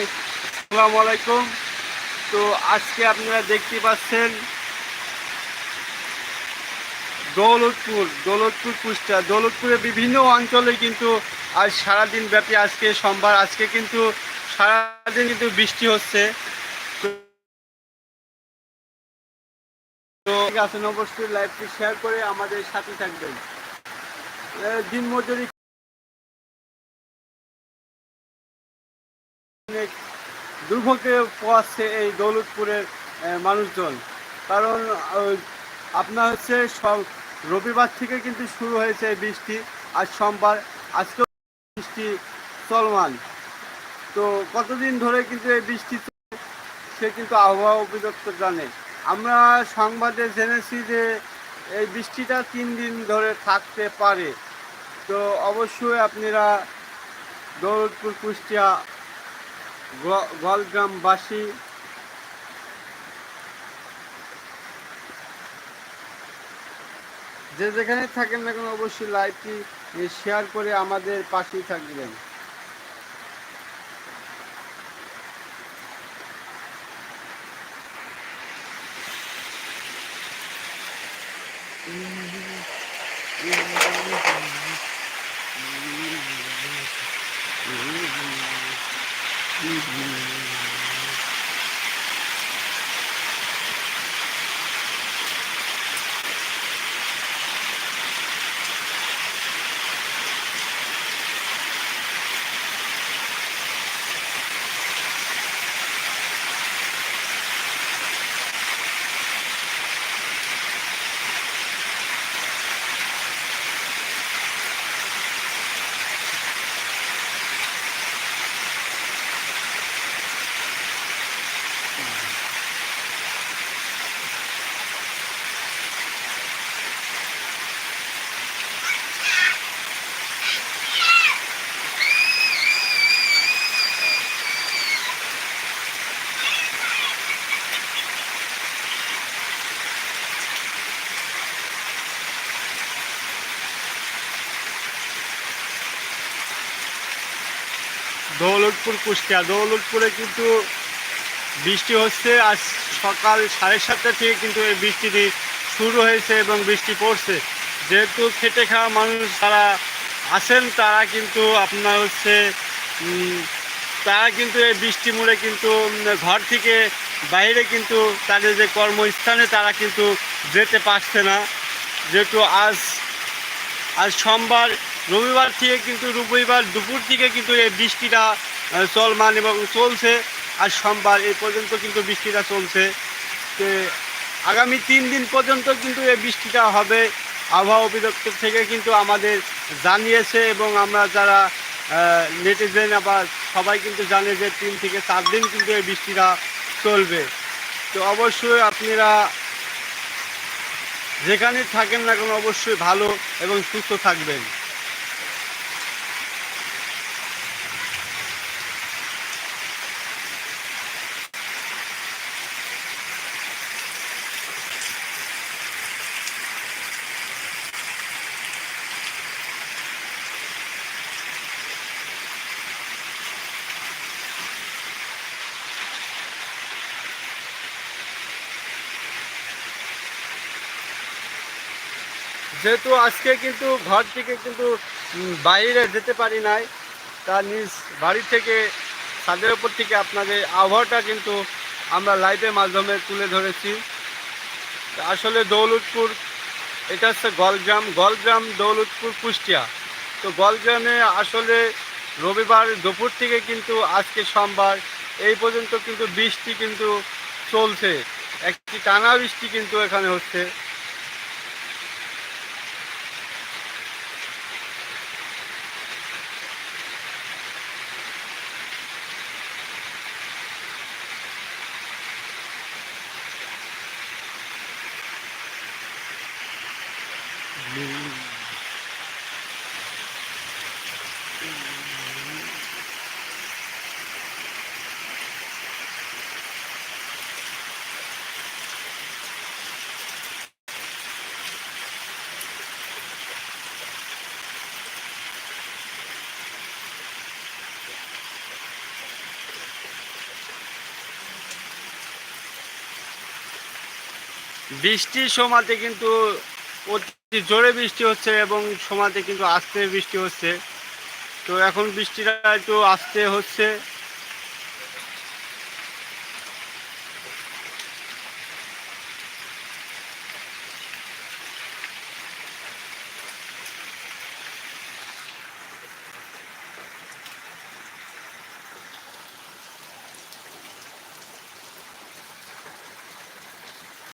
জানাই আসসালামু আলাইকুম। তো আজকে আপনারা দেখতে পাচ্ছেন দৌলতপুর দৌলতপুর কুষ্টা। দৌলতপুরের বিভিন্ন অঞ্চলে কিন্তু আজ সারাদিন ব্যাপী আজকে সোমবার, আজকে কিন্তু সারাদিন কিন্তু বৃষ্টি হচ্ছে। তো আছেন অবশ্যই লাইভটি শেয়ার করে আমাদের সাথে থাকবেন। দিন অনেক দুর্ভোগে পোয়াচ্ছে এই দৌলতপুরের মানুষজন। কারণ আপনার হচ্ছে সব রবিবার থেকে কিন্তু শুরু হয়েছে বৃষ্টি, আজ সোমবার, আজকেও বৃষ্টি চলমান। তো কতদিন ধরে কিন্তু এই বৃষ্টি সে কিন্তু আবহাওয়া অধিদপ্তর জানে। আমরা সংবাদে জেনেছি যে এই বৃষ্টিটা তিন দিন ধরে থাকতে পারে। তো অবশ্যই আপনারা দৌলতপুর, কুষ্টিয়া গ- গোয়ালগ্রামবাসী যে যেখানে থাকেন না কেন অবশ্যই লাইভটি শেয়ার করে আমাদের পাশেই থাকবেন। Mm-hmm. দৌলতপুর, কুষ্টিয়া। দৌলতপুরে কিন্তু বৃষ্টি হচ্ছে। আজ সকাল সাড়ে সাতটা থেকে কিন্তু এই বৃষ্টিটি শুরু হয়েছে এবং বৃষ্টি পড়ছে। যেহেতু খেটে খাওয়া মানুষ যারা আছেন, তারা কিন্তু আপনার হচ্ছে তারা কিন্তু এই বৃষ্টি মুড়ে কিন্তু ঘর থেকে বাইরে কিন্তু তাদের যে কর্মস্থানে তারা কিন্তু যেতে পারছে না। যেহেতু আজ আজ সোমবার রবিবার থেকে কিন্তু রবিবার দুপুর থেকে কিন্তু এই বৃষ্টিটা চলমান এবং চলছে। আজ সোমবার এই পর্যন্ত কিন্তু বৃষ্টিটা চলছে। তো আগামী তিন দিন পর্যন্ত কিন্তু এই বৃষ্টিটা হবে। আবহাওয়া অধিদপ্তর থেকে কিন্তু আমাদের জানিয়েছে এবং আমরা যারা নেটিজেন আবার সবাই কিন্তু জানে যে তিন থেকে চার দিন কিন্তু এই বৃষ্টিটা চলবে। তো অবশ্যই আপনারা যেখানে থাকেন না কেন অবশ্যই ভালো এবং সুস্থ থাকবেন। যেহেতু আজকে কিন্তু ঘর থেকে কিন্তু বাইরে যেতে পারি নাই, তা নিজ বাড়ি থেকে, ছাদের ওপর থেকে আপনাদের আবহাওয়াটা কিন্তু আমরা লাইভের মাধ্যমে তুলে ধরেছি। আসলে দৌলতপুর, এটা হচ্ছে গলগ্রাম গলগ্রাম, দৌলতপুর, কুষ্টিয়া। তো গলগ্রামে আসলে রবিবার দুপুর থেকে কিন্তু আজকে সোমবার, এই পর্যন্ত কিন্তু বৃষ্টি কিন্তু চলছে। একটি টানা বৃষ্টি কিন্তু এখানে হচ্ছে। বৃষ্টির সময়তে কিন্তু জোরে বৃষ্টি হচ্ছে এবং সমাজে কিন্তু আস্তে বৃষ্টি হচ্ছে। তো এখন বৃষ্টিটা একটু আস্তে হচ্ছে।